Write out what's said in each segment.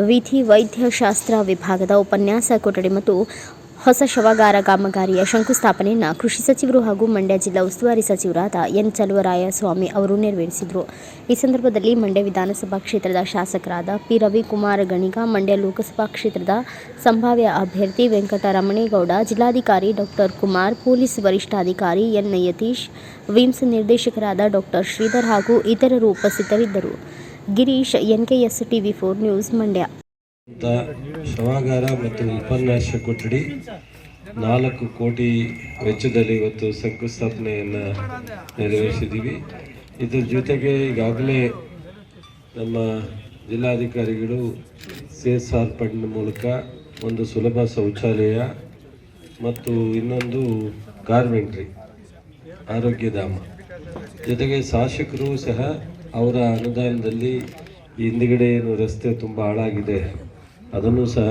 ವಿಧಿ ವೈದ್ಯಶಾಸ್ತ್ರ ವಿಭಾಗದ ಉಪನ್ಯಾಸ, ಕೊಠಡಿ ಮತ್ತು ಹೊಸ ಶವಗಾರ ಕಾಮಗಾರಿಯ ಶಂಕುಸ್ಥಾಪನೆಯನ್ನು ಕೃಷಿ ಸಚಿವರು ಹಾಗೂ ಮಂಡ್ಯ ಜಿಲ್ಲಾ ಉಸ್ತುವಾರಿ ಸಚಿವರಾದ ಎನ್ ಚಲುವರಾಯಸ್ವಾಮಿ ಅವರು ನೆರವೇರಿಸಿದರು. ಈ ಸಂದರ್ಭದಲ್ಲಿ ಮಂಡ್ಯ ವಿಧಾನಸಭಾ ಕ್ಷೇತ್ರದ ಶಾಸಕರಾದ ಪಿ ರವಿಕುಮಾರ್ ಗಣಿಗ, ಮಂಡ್ಯ ಲೋಕಸಭಾ ಕ್ಷೇತ್ರದ ಸಂಭಾವ್ಯ ಅಭ್ಯರ್ಥಿ ವೆಂಕಟರಮಣೇಗೌಡ, ಜಿಲ್ಲಾಧಿಕಾರಿ ಡಾಕ್ಟರ್ ಕುಮಾರ್, ಪೊಲೀಸ್ ವರಿಷ್ಠಾಧಿಕಾರಿ ಎನ್ ಯತೀಶ್, ವಿಮ್ಸ್ ನಿರ್ದೇಶಕರಾದ ಡಾಕ್ಟರ್ ಶ್ರೀಧರ್ ಹಾಗೂ ಇತರರು ಉಪಸ್ಥಿತರಿದ್ದರು. Girish S TV four news Mandya. ಶವಾಗಾರ ಮತ್ತು ಉಪನ್ಯಾಸ ಕೊಠಡಿ ನಾಲ್ಕು ಕೋಟಿ ವೆಚ್ಚದಲ್ಲಿ ಇವತ್ತು ಶಂಕುಸ್ಥಾಪನೆಯನ್ನು ನೆರವೇರಿಸಿದ್ದೀವಿ. ಇದರ ಜೊತೆಗೆ ಈಗಾಗಲೇ ನಮ್ಮ ಜಿಲ್ಲಾಧಿಕಾರಿಗಳು ಸಿ ಎಸ್ ಆರ್ ಫಂಡ್ ಮೂಲಕ ಒಂದು ಸುಲಭ ಶೌಚಾಲಯ ಮತ್ತು ಇನ್ನೊಂದು ಗಾರ್ಮೆಂಟ್ರಿ ಆರೋಗ್ಯಧಾಮ ಜೊತೆಗೆ ಶಾಸಕರು ಸಹ ಅವರ ಅನುದಾನದಲ್ಲಿ ಹಿಂದ್ಗಡೆ ಏನು ರಸ್ತೆ ತುಂಬ ಹಾಳಾಗಿದೆ, ಅದನ್ನು ಸಹ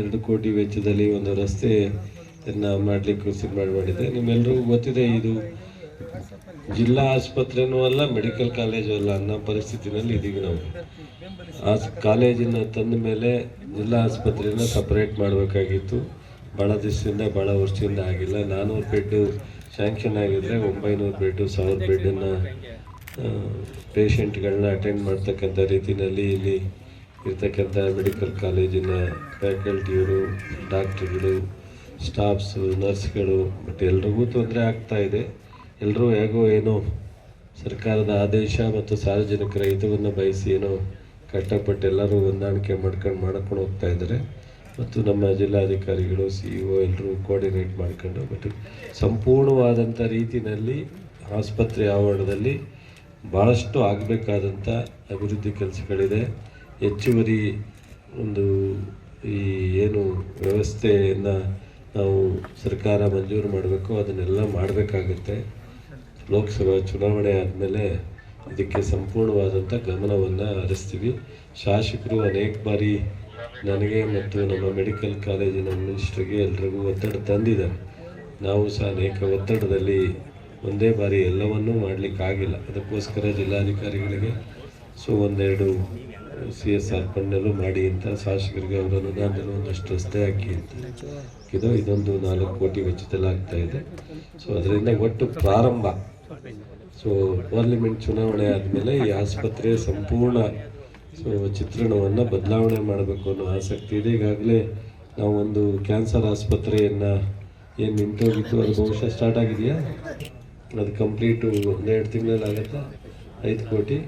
ಎರಡು ಕೋಟಿ ವೆಚ್ಚದಲ್ಲಿ ಒಂದು ರಸ್ತೆಯನ್ನು ಮಾಡಲಿಕ್ಕೆ ಸಿದ್ಧಮಾಡಿ ಮಾಡಿದೆ ನಿಮ್ಮೆಲ್ಲರಿಗೂ ಗೊತ್ತಿದೆ, ಇದು ಜಿಲ್ಲಾ ಆಸ್ಪತ್ರೆನೂ ಅಲ್ಲ, ಮೆಡಿಕಲ್ ಕಾಲೇಜು ಅಲ್ಲ ಅನ್ನೋ ಪರಿಸ್ಥಿತಿನಲ್ಲಿ ಇದ್ದೀವಿ ನಾವು. ಆ ಕಾಲೇಜಿನ ತಂದ ಮೇಲೆ ಜಿಲ್ಲಾ ಆಸ್ಪತ್ರೆಯನ್ನು ಸಪ್ರೇಟ್ ಮಾಡಬೇಕಾಗಿತ್ತು. ಭಾಳ ದಿವಸದಿಂದ ಭಾಳ ವರ್ಷದಿಂದ ಆಗಿಲ್ಲ. ನಾನ್ನೂರು ಬೆಡ್ಡು ಸ್ಯಾಂಕ್ಷನ್ ಆಗಿದ್ದರೆ ಒಂಬೈನೂರು ಬೆಡ್ಡು, ಸಾವಿರ ಬೆಡ್ಡನ್ನು ಪೇಷಂಟ್ಗಳನ್ನ ಅಟೆಂಡ್ ಮಾಡ್ತಕ್ಕಂಥ ರೀತಿಯಲ್ಲಿ ಇಲ್ಲಿ ಇರ್ತಕ್ಕಂಥ ಮೆಡಿಕಲ್ ಕಾಲೇಜಿನ ಫ್ಯಾಕಲ್ಟಿಯವರು ಡಾಕ್ಟ್ರುಗಳು ಸ್ಟಾಫ್ಸು ನರ್ಸ್ಗಳು ಬಟ್ ಎಲ್ರಿಗೂ ತೊಂದರೆ ಆಗ್ತಾ ಇದೆ. ಎಲ್ಲರೂ ಹೇಗೋ ಏನೋ ಸರ್ಕಾರದ ಆದೇಶ ಮತ್ತು ಸಾರ್ವಜನಿಕರ ಹಿತವನ್ನು ಬಯಸಿ ಏನೋ ಕಷ್ಟಪಟ್ಟು ಎಲ್ಲರೂ ಹೊಂದಾಣಿಕೆ ಮಾಡ್ಕೊಂಡು ಮಾಡ್ಕೊಂಡು ಹೋಗ್ತಾ ಇದ್ದಾರೆ. ಮತ್ತು ನಮ್ಮ ಜಿಲ್ಲಾಧಿಕಾರಿಗಳು ಸಿ ಇ ಒ ಎಲ್ಲರೂ ಕೋಆರ್ಡಿನೇಟ್ ಮಾಡ್ಕೊಂಡು ಬಟ್ ಸಂಪೂರ್ಣವಾದಂಥ ರೀತಿಯಲ್ಲಿ ಆಸ್ಪತ್ರೆ ಆವರಣದಲ್ಲಿ ಭಾಳಷ್ಟು ಆಗಬೇಕಾದಂಥ ಅಭಿವೃದ್ಧಿ ಕೆಲಸಗಳಿದೆ. ಹೆಚ್ಚುವರಿ ಒಂದು ಈ ಏನು ವ್ಯವಸ್ಥೆಯನ್ನು ನಾವು ಸರ್ಕಾರ ಮಂಜೂರು ಮಾಡಬೇಕು, ಅದನ್ನೆಲ್ಲ ಮಾಡಬೇಕಾಗುತ್ತೆ. ಲೋಕಸಭಾ ಚುನಾವಣೆ ಆದಮೇಲೆ ಇದಕ್ಕೆ ಸಂಪೂರ್ಣವಾದಂಥ ಗಮನವನ್ನು ಹರಿಸ್ತೀವಿ. ಶಾಸಕರು ಅನೇಕ ಬಾರಿ ನನಗೆ ಮತ್ತು ನಮ್ಮ ಮೆಡಿಕಲ್ ಕಾಲೇಜಿನ ಮಿನಿಸ್ಟ್ರಿಗೆ ಎಲ್ರಿಗೂ ಒತ್ತಡ ತಂದಿದ್ದಾರೆ. ನಾವು ಸಹ ಅನೇಕ ಒತ್ತಡದಲ್ಲಿ ಒಂದೇ ಬಾರಿ ಎಲ್ಲವನ್ನೂ ಮಾಡಲಿಕ್ಕಾಗಿಲ್ಲ. ಅದಕ್ಕೋಸ್ಕರ ಜಿಲ್ಲಾಧಿಕಾರಿಗಳಿಗೆ ಸೊ ಒಂದೆರಡು ಸಿ ಎಸ್ ಆರ್ ಫಂಡಲ್ಲೂ ಮಾಡಿ ಅಂತ ಶಾಸಕರಿಗೆ ಅವರ ಅನುದಾನದಲ್ಲಿ ಒಂದಷ್ಟು ರಸ್ತೆ ಹಾಕಿ ಅಂತ ಇದು ಇದೊಂದು ನಾಲ್ಕು ಕೋಟಿ ವೆಚ್ಚದಲ್ಲಿ ಆಗ್ತಾ ಇದೆ. ಸೊ ಅದರಿಂದ ಒಟ್ಟು ಪ್ರಾರಂಭ. ಸೊ ಪಾರ್ಲಿಮೆಂಟ್ ಚುನಾವಣೆ ಆದಮೇಲೆ ಈ ಆಸ್ಪತ್ರೆಯ ಸಂಪೂರ್ಣ, ಸೊ ಚಿತ್ರಣವನ್ನು ಬದಲಾವಣೆ ಮಾಡಬೇಕು ಅನ್ನೋ ಆಸಕ್ತಿ ಇದೆ. ಈಗಾಗಲೇ ನಾವು ಒಂದು ಕ್ಯಾನ್ಸರ್ ಆಸ್ಪತ್ರೆಯನ್ನು ಏನು ನಿಂತೋಗಿತ್ತು, ಅದು ಬಹುಶಃ ಸ್ಟಾರ್ಟ್ ಆಗಿದೆಯಾ? ಅದು ಕಂಪ್ಲೀಟು ಒಂದೆರಡು ತಿಂಗಳಲ್ಲಿ ಆಗುತ್ತಾ ಐದು ಕೋಟಿ.